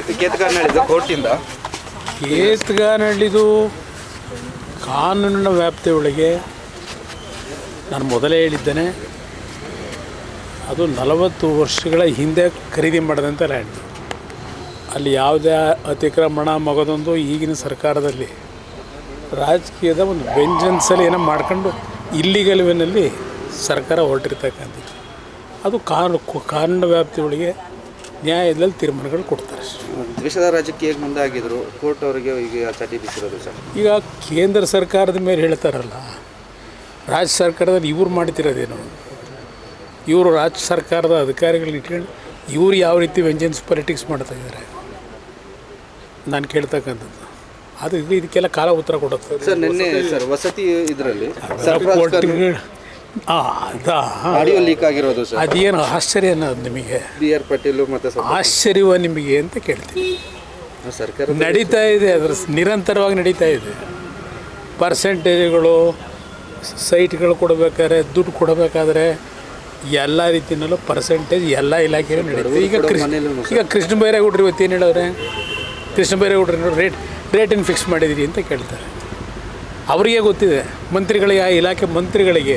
ಕೇತಗಾನಹಳ್ಳಿದು ಕೋರ್ಟಿಂದ? ಕಾನೂನಿನ ವ್ಯಾಪ್ತಿಯೊಳಗೆ ನಾನು ಮೊದಲೇ ಹೇಳಿದ್ದೇನೆ. ಅದು ನಲವತ್ತು ವರ್ಷಗಳ ಹಿಂದೆ ಖರೀದಿ ಮಾಡಿದಂಥ ಲ್ಯಾಂಡ್ ಅಲ್ಲಿ ಯಾವುದೇ ಅತಿಕ್ರಮಣ ಮಗದೊಂದು ಈಗಿನ ಸರ್ಕಾರದಲ್ಲಿ ರಾಜಕೀಯದ ಒಂದು ವೆಂಜನ್ಸಲ್ಲಿ ಏನೋ ಮಾಡ್ಕೊಂಡು ಇಲ್ಲಿಗಲುವಿನಲ್ಲಿ ಸರ್ಕಾರ ಹೊರಟಿರ್ತಕ್ಕಂಥದ್ದು. ಅದು ಕಾನೂನು ಕಾನೂನು ವ್ಯಾಪ್ತಿಯೊಳಗೆ ನ್ಯಾಯದಲ್ಲಿ ತೀರ್ಮಾನಗಳು ಕೊಡ್ತಾರೆ. ದ್ವೇಷದ ರಾಜಕೀಯಕ್ಕೆ ಮುಂದಾಗಿದ್ರು ಕೋರ್ಟ್ ಅವರಿಗೆ ಈಗ ಚಟಿ ಬಿಸಿರೋದು ಸರ್. ಈಗ ಕೇಂದ್ರ ಸರ್ಕಾರದ ಮೇಲೆ ಹೇಳ್ತಾರಲ್ಲ ರಾಜ್ಯ ಸರ್ಕಾರದಲ್ಲಿ ಇವ್ರು ಮಾಡ್ತಿರೋದೇನು? ಇವರು ರಾಜ್ಯ ಸರ್ಕಾರದ ಅಧಿಕಾರಿಗಳನ್ನ ಇಟ್ಕೊಂಡು ಇವ್ರು ಯಾವ ರೀತಿ ವ್ಯಂಜನ್ಸ್ ಪಾಲಿಟಿಕ್ಸ್ ಮಾಡ್ತಾ ಇದ್ದಾರೆ ನಾನು ಕೇಳ್ತಕ್ಕಂಥದ್ದು. ಅದು ಇದು ಇದಕ್ಕೆಲ್ಲ ಕಾಲ ಉತ್ತರ ಕೊಡುತ್ತೆ. ಸರ್ ನಿನ್ನೆ ಸರ್ ವಸತಿ ಇದರಲ್ಲಿ ಆಡಿಯೋ ಲೀಕ್ ಆಗಿರೋದು ಸರ್. ಅದೇನು ಆಶ್ಚರ್ಯ ಅನ್ನೋದು ನಿಮಗೆ. ಬಿ ಆರ್ ಪಾಟೀಲ್ ಮತ್ತೆ ಆಶ್ಚರ್ಯವ ನಿಮಗೆ ಅಂತ ಕೇಳ್ತೀನಿ. ಸರ್ಕಾರ ನಡೀತಾ ಇದೆ ಅದರ ನಿರಂತರವಾಗಿ ನಡೀತಾ ಇದೆ. ಪರ್ಸೆಂಟೇಜ್ಗಳು ಸೈಟ್ಗಳು ಕೊಡಬೇಕಾದ್ರೆ ದುಡ್ಡು ಕೊಡಬೇಕಾದ್ರೆ ಎಲ್ಲ ರೀತಿಯಲ್ಲೂ ಪರ್ಸೆಂಟೇಜ್ ಎಲ್ಲ ಇಲಾಖೆಯಲ್ಲೂ ನಡೀತದೆ. ಈಗ ಕೃಷ್ಣ ಈಗ ಕೃಷ್ಣ ಬೈರೇಗೌಡ್ರು ಇವತ್ತು ಏನು ಹೇಳಿದ್ರೆ ಕೃಷ್ಣ ಬೈರೇಗೌಡ್ರು ರೇಟ್ ರೇಟನ್ನು ಫಿಕ್ಸ್ ಮಾಡಿದಿರಿ ಅಂತ ಕೇಳ್ತಾರೆ. ಅವರಿಗೆ ಗೊತ್ತಿದೆ ಮಂತ್ರಿಗಳಿಗೆ ಆ ಇಲಾಖೆ ಮಂತ್ರಿಗಳಿಗೆ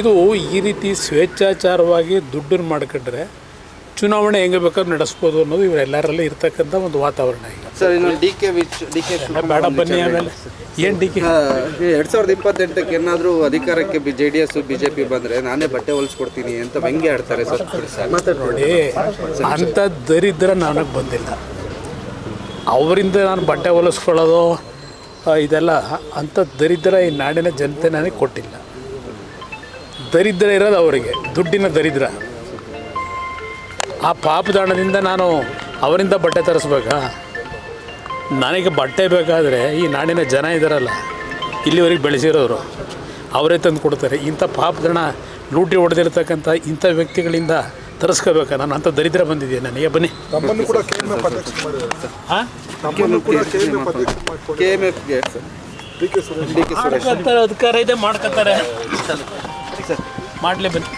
ಇದು ಈ ರೀತಿ ಸ್ವೇಚ್ಛಾಚಾರವಾಗಿ ದುಡ್ಡನ್ನು ಮಾಡ್ಕೊಂಡ್ರೆ ಚುನಾವಣೆ ಹೆಂಗೆ ಬೇಕಾದ್ರೂ ನಡೆಸ್ಬೋದು ಅನ್ನೋದು ಇವರೆಲ್ಲರಲ್ಲಿ ಇರ್ತಕ್ಕಂಥ ಒಂದು ವಾತಾವರಣ ಈಗ. ಸರ್ ಇನ್ನು D K which D K ಬೇಡ ಬನ್ನಿ ಆಮೇಲೆ. ಏನು ಡಿ ಕೆ? ಎರಡು ಸಾವಿರದ ಇಪ್ಪತ್ತೆಂಟಕ್ಕೆ ಏನಾದರೂ ಅಧಿಕಾರಕ್ಕೆ B J D S P ಬಂದರೆ ನಾನೇ ಬಟ್ಟೆ ಹೊಲಿಸ್ಕೊಡ್ತೀನಿ ಅಂತ ಹೆಂಗೆ ಆಡ್ತಾರೆ ಸರ್. ನೋಡಿ ಅಂಥ ದರಿದ್ರ ನನಗೆ ಬಂದಿಲ್ಲ. ಅವರಿಂದ ನಾನು ಬಟ್ಟೆ ಹೊಲಿಸ್ಕೊಳ್ಳೋದು ಇದೆಲ್ಲ ಅಂಥ ದರಿದ್ರ ಈ ನಾಡಿನ ಜನತೆ ನನಗೆ ಕೊಟ್ಟಿಲ್ಲ. ದರಿದ್ರ ಇರೋದು ಅವರಿಗೆ. ದುಡ್ಡಿನ ದರಿದ್ರ. ಆ ಪಾಪದಾಣದಿಂದ ನಾನು ಅವರಿಂದ ಬಟ್ಟೆ ತರಿಸ್ಬೇಕಾ? ನನಗೆ ಬಟ್ಟೆ ಬೇಕಾದರೆ ಈ ನಾಡಿನ ಜನ ಇದ್ದಾರಲ್ಲ ಇಲ್ಲಿವರೆಗೆ ಬೆಳೆಸಿರೋರು ಅವರೇ ತಂದು ಕೊಡ್ತಾರೆ. ಇಂಥ ಪಾಪದಣ ಲೂಟಿ ಹೊಡೆದಿರ್ತಕ್ಕಂಥ ಇಂಥ ವ್ಯಕ್ತಿಗಳಿಂದ ತರಿಸ್ಕೋಬೇಕಾ? ನಾನು ಅಂಥ ದರಿದ್ರ ಬಂದಿದ್ದೀನಿ ನನಗೆ ಬನ್ನಿ. ಅಧಿಕಾರ ಇದೆ ಮಾಡ್ಕೊತಾರೆ ಮಾಡಲಿ ಬನ್ನಿ.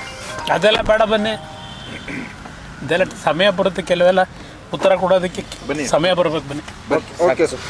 ಅದೆಲ್ಲ ಬೇಡ ಬನ್ನಿ. ಇದೆಲ್ಲ ಸಮಯ ಬರುತ್ತೆ ಕೆಲವೆಲ್ಲ. ಉತ್ತರ ಕೊಡೋದಕ್ಕೆ ಬನ್ನಿ. ಸಮಯ ಬರ್ಬೇಕು ಬನ್ನಿ. Okay sir.